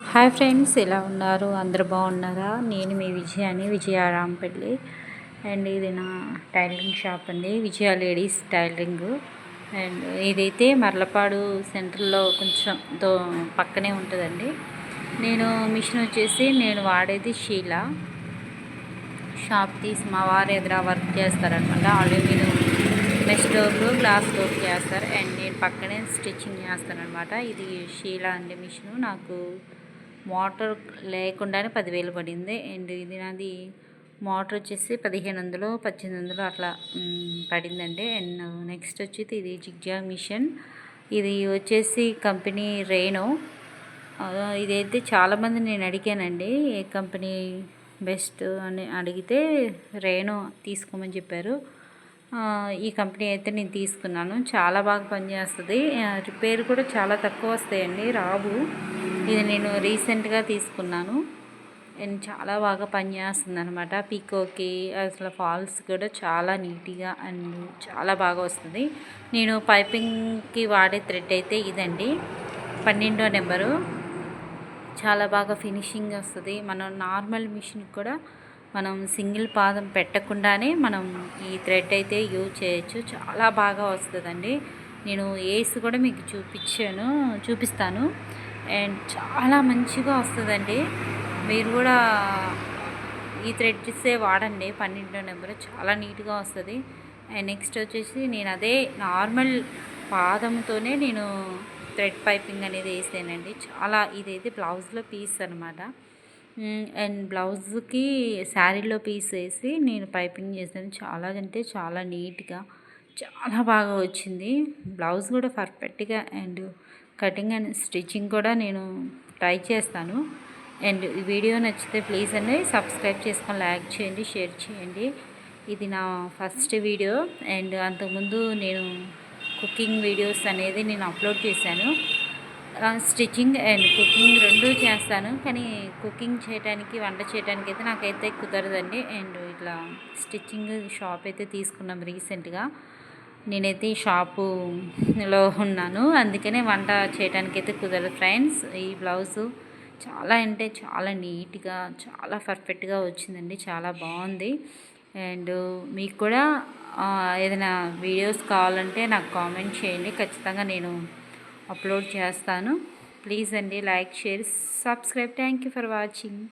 Hi friends ఎలా ఉన్నారు? అందరు బాగున్నారా? నేను మీ విజయాని విజయారాంపల్లి. అండ్ ఇది నా టైలరింగ్ షాప్ అండి విజయ లేడీస్ టైలరింగ్. అండ్ ఇదైతే మర్లపాడు సెంటర్లో కొంచెం దో పక్కనే ఉంటుందండి. నేను మిషన్ వచ్చేసి నేను వాడేది షీలా. షాప్ తీసి మా వారు ఎదురా వర్క్ చేస్తారనమాట. అల్యూమినియం మెష్ డోర్లు గ్లాస్ డోర్లు చేస్తారు. అండ్ నేను పక్కనే స్టిచ్చింగ్ చేస్తానమాట ఇది షీలా అండి మిషను. నాకు మోటార్ లేకుండానే పదివేలు పడింది. అండ్ ఇది నాది మోటార్ వచ్చేసి పదిహేను వందలు పద్దెనిమిది వందలు అట్లా పడిందండి. అండ్ నెక్స్ట్ వచ్చి ఇది జిగ్జా మిషన్. ఇది వచ్చేసి కంపెనీ రేనో ఇదైతే చాలామంది నేను అడిగానండి ఏ కంపెనీ బెస్ట్ అని అడిగితే రేనో తీసుకోమని చెప్పారు. ఈ కంపెనీ అయితే నేను తీసుకున్నాను. చాలా బాగా పనిచేస్తుంది. రిపేర్ కూడా చాలా తక్కువ వస్తాయండి. రావు. ఇది నేను రీసెంట్గా తీసుకున్నాను. అండ్ చాలా బాగా పనిచేస్తుంది అనమాట పీకోకి అసలు ఫాల్స్ కూడా చాలా నీట్గా అండ్ చాలా బాగా వస్తుంది. నేను పైపింగ్కి వాడే థ్రెడ్ అయితే ఇదండి. పన్నెండో నెంబరు. చాలా బాగా ఫినిషింగ్ వస్తుంది. మనం నార్మల్ మిషన్కి కూడా మనం సింగిల్ పాదం పెట్టకుండానే మనం ఈ థ్రెడ్ అయితే యూజ్ చేయొచ్చు. చాలా బాగా వస్తుందండి. నేను ఏస్ కూడా మీకు చూపించాను చూపిస్తాను. అండ్ చాలా మంచిగా వస్తుందండి. మీరు కూడా ఈ థ్రెడ్సే వాడండి. పన్నెండో నెంబర్ చాలా నీట్గా వస్తుంది. అండ్ నెక్స్ట్ వచ్చేసి నేను అదే నార్మల్ పాదంతోనే నేను థ్రెడ్ పైపింగ్ అనేది వేసానండి. చాలా ఇదైతే బ్లౌజ్లో పీస్ అనమాట అండ్ బ్లౌజ్కి శారీలో పీస్ వేసి నేను పైపింగ్ చేశాను. చాలా అంటే చాలా నీట్గా చాలా బాగా వచ్చింది. బ్లౌజ్ కూడా పర్ఫెక్ట్గా అండ్ కటింగ్ అండ్ స్టిచ్చింగ్ కూడా నేను ట్రై చేస్తాను. అండ్ ఈ వీడియో నచ్చితే ప్లీజ్ అండి సబ్స్క్రైబ్ చేసుకొని లైక్ చేయండి షేర్ చేయండి. ఇది నా ఫస్ట్ వీడియో. అండ్ అంతకుముందు నేను కుకింగ్ వీడియోస్ అనేది నేను అప్లోడ్ చేశాను. స్టిచ్చింగ్ అండ్ కుకింగ్ రెండూ చేస్తాను. కానీ కుకింగ్ చేయడానికి వంట చేయడానికి అయితే నాకైతే కుదరదండి. అండ్ ఇట్లా స్టిచ్చింగ్ షాప్ అయితే తీసుకున్నాం రీసెంట్గా. నేనైతే ఈ షాపులో ఉన్నాను. అందుకనే వంట చేయడానికి అయితే కుదరదు ఫ్రెండ్స్. ఈ బ్లౌజు చాలా అంటే చాలా నీట్గా చాలా పర్ఫెక్ట్గా వచ్చిందండి. చాలా బాగుంది. అండ్ మీకు కూడా ఏదైనా వీడియోస్ కావాలంటే నాకు కామెంట్ చేయండి. ఖచ్చితంగా నేను అప్లోడ్ చేస్తాను. ప్లీజ్ అండి like share subscribe. Thank you for watching.